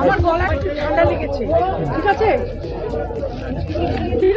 আমার গলা ঠান্ডা লেগেছে ঠিক আছে ঠিক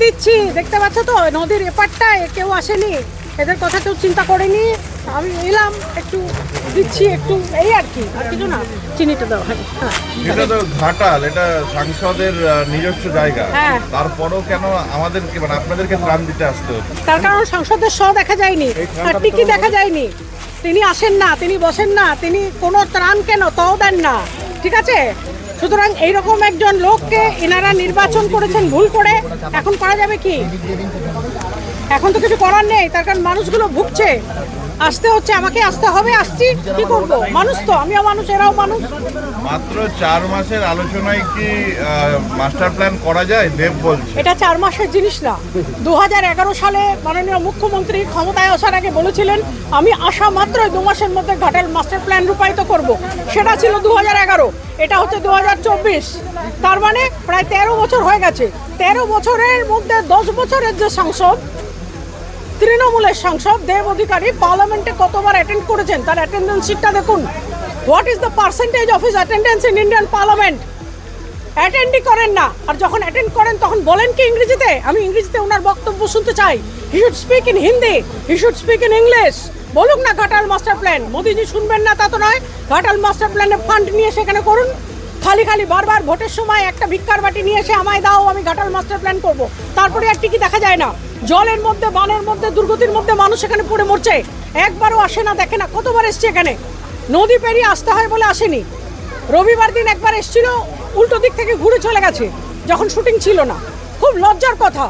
দিচ্ছি দেখতে পাচ্ছ তো নদীর এপারটায় কেউ আসেনি। এদের কথা কেউ চিন্তা করেনি। আমি এলাম একটু দিচ্ছি একটু এই আর কি। আর কিছু না চিনিটা দাও হ্যাঁ। এটা তো ঘাটাল এটা সাংসদের নিজস্ব জায়গা। হ্যাঁ। তারপরও কেন আমাদেরকে মানে আপনাদেরকে ত্রাণ দিতে আসতে তার কারণ সংসদের স দেখা যায়নি। তার টিকি দেখা যায়নি। তিনি আসেন না তিনি বসেন না তিনি কোনো ত্রাণ কেন তাও দেন না। ঠিক আছে? সুতরাং এইরকম একজন লোককে এনারা নির্বাচন করেছেন ভুল করে এখন করা যাবে কি? এখন তো কিছু করার নেই তার কারণ মানুষগুলো ভুগছে। আসতে হচ্ছে আমাকে আসতে হবে আসছি কি করব? মানুষ তো আমিও মানুষ এরাও মানুষ। মাত্র চার মাসের আলোচনায় কি মাস্টার প্ল্যান করা যায়? দেব বলছে। এটা চার মাসের জিনিস না। দু সালে মাননীয় মুখ্যমন্ত্রী ক্ষমতায় আসার আগে বলেছিলেন আমি আসা মাত্রই দু মাসের মধ্যে ঘাটাল মাস্টার প্ল্যান রূপায়িত করব। সেটা ছিল দু হাজার এগারো এটা হচ্ছে দু হাজার চব্বিশ। তার মানে প্রায় তেরো বছর হয়ে গেছে। তেরো বছরের মধ্যে দশ বছরের যে সংসদ তৃণমূলের সাংসদ দেব অধিকারী পার্লামেন্টে কতবার অ্যাটেন্ড করেছেন? তার অ্যাটেন্ডেন্স শিটটা দেখুন। What is the percentage of his attendance in Indian parliament অ্যাটেন্ডই করেন না। আর যখন অ্যাটেন্ড করেন, তখন বলেন কি ইংরেজিতে? আমি ইংরেজিতে ওনার বক্তব্য শুনতে চাই। He should speak in Hindi he should speak in English বলুক না ঘাটাল মাস্টার প্ল্যান মোদিজি শুনবেন না, তা তো নয়। ঘাটাল মাস্টার প্ল্যানে ফান্ড নিয়ে সেখানে করুন। খালি খালি বারবার ভোটের সময় একটা ভিক্ষার বাটি নিয়ে এসে আমায় দাও, আমি ঘাটাল মাস্টার প্ল্যান করব। তারপরে আর টিকি দেখা যায় না। জলের মধ্যে, বানের মধ্যে, দুর্গতির মধ্যে মানুষ এখানে পড়ে মরছে। একবারও আসে না, দেখে না। কতবার এসছে এখানে? নদী পেরিয়ে আসতে হয় বলে আসেনি। রবিবার দিন একবার এসেছিল, উল্টো দিক থেকে ঘুরে চলে গেছে, যখন শুটিং ছিল না। খুব লজ্জার কথা।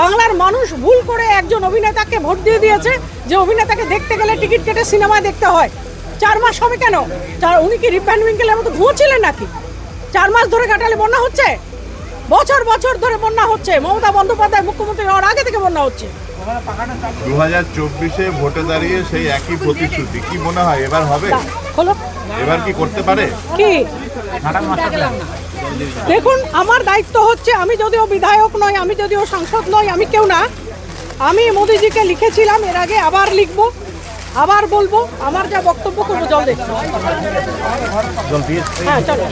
বাংলার মানুষ ভুল করে একজন অভিনেতাকে ভোট দিয়ে দিয়েছে, যে অভিনেতাকে দেখতে গেলে টিকিট কেটে সিনেমায় দেখতে হয়। চার মাস হবে কেন? চার উনি কি রিপ ভ্যান উইঙ্কেলের মতো ঘুমোচ্ছিলেন নাকি? চার মাস ধরে কাটালে বন্যা হচ্ছে? বছর বছর ধরে বন্যা হচ্ছে। মমতা বন্দ্যোপাধ্যায় মুখ্যমন্ত্রী হওয়ার আগে থেকে বন্যা হচ্ছে। দু হাজার চব্বিশে ভোটে দাঁড়িয়ে সেই একই প্রতিশ্রুতি। কি মনে হয় এবার হবে? এবার কি করতে পারে? কি? দেখুন আমার দায়িত্ব হচ্ছে আমি যদিও বিধায়ক নই আমি যদিও সাংসদ নই আমি কেউ না। আমি মোদিজিকে লিখেছিলাম এর আগে আবার লিখব। আবার বলব আমার যা বক্তব্য করব জল দেখছি হ্যাঁ চলো।